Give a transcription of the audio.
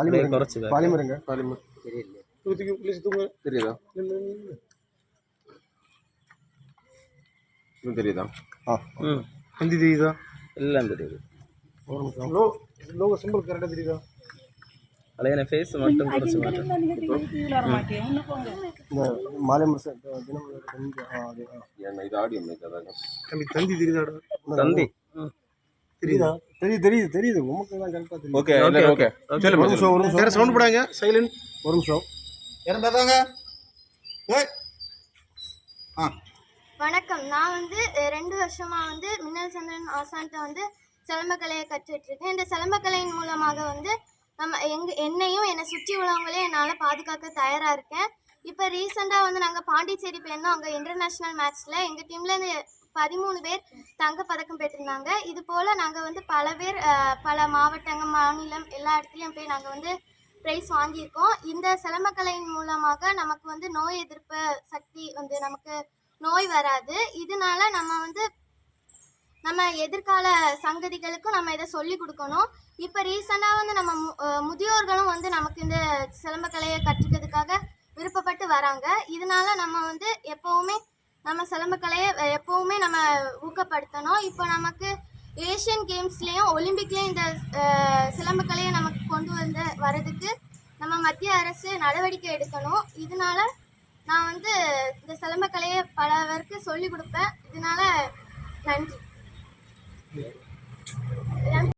Polymer குறைச்சி வேறு. பாலிமருங்க polymer தெரியுதா? இன்னும் தெரியுதா? ஆ. ம். ஹிந்தி தெரியுதா? எல்லாம் தெரியுது. ஒரு நிமிஷம். லோ லோகோ சிம்பிள் கரெக்டாக தெரியுதா? அழகான ஃபேஸ் மட்டும் குறைச்சி மாட்டேன். மாலை முரசு இது ஆடியோ தந்தி தெரியுதாடா? தந்தி. தெரியுதா? தெரியுது தெரியுது தெரியுது. உமக்கு தான் கரெக்டாக தெரியும் ஓகே ஓகே. ஓகே. சொல்லுங்க ஒரு நிமிஷம் ஒரு நிமிஷம். சவுண்ட் போடாங்க? சைலண்ட் ஒரு நிமிஷம். இறந்தாதாங்க ஏய் ஆ. வணக்கம். நான் வந்து ரெண்டு வருஷமா வந்து மின்னல் சந்திரன் ஆசான்ட்ட வந்து சிலம்பக்கலையை கற்றுட்டு இருக்கேன் இந்த சிலம்பக்கலையின் மூலமாக வந்து நம்ம எங்க என்னையும் என்னை சுற்றி உள்ளவங்களையும் என்னால் பாதுகாக்க தயாராக இருக்கேன். இப்போ ரீசெண்டாக வந்து நாங்கள் பாண்டிச்சேரி போயிருந்தோம். அங்கே இன்டர்நேஷ்னல் மேட்ச்சில் எங்கள் டீம்லேருந்து பதிமூணு பேர் தங்கப்பதக்கம் பெற்றிருந்தாங்க. இது போல் நாங்கள் வந்து பல பேர் பல மாவட்டங்கள் மாநிலம் எல்லா இடத்துலையும் போய் நாங்கள் வந்து ப்ரைஸ் வாங்கியிருக்கோம். இந்த சிலம்பக்கலையின் மூலமாக நமக்கு வந்து நோய் எதிர்ப்பு சக்தி வந்து நமக்கு நோய் வராது. இதனால நம்ம வந்து நம்ம எதிர்கால சங்கதிகளுக்கும் நம்ம இதை சொல்லி கொடுக்கணும். இப்போ ரீசெண்டாக வந்து நம்ம மு- முதியோர்களும் வந்து நமக்கு இந்த சிலம்பக்கலையை கற்றுக்கிறதுக்காக விருப்பப்பட்டு வராங்க. இதனால நம்ம வந்து எப்போவுமே நம்ம சிலம்பக்கலையை எப்போவுமே நம்ம ஊக்கப்படுத்தணும். இப்போ நமக்கு ஏஷியன் கேம்ஸ்லேயும் ஒலிம்பிக்லேயும் இந்த சிலம்பக்கலையை நமக்கு கொண்டு வந்து வரதுக்கு நம்ம மத்திய அரசு நடவடிக்கை எடுக்கணும். இதனால நான் வந்து இந்த சிலம்பக்கலையை பலவருக்கு சொல்லி கொடுப்பேன். இதனால நன்றி.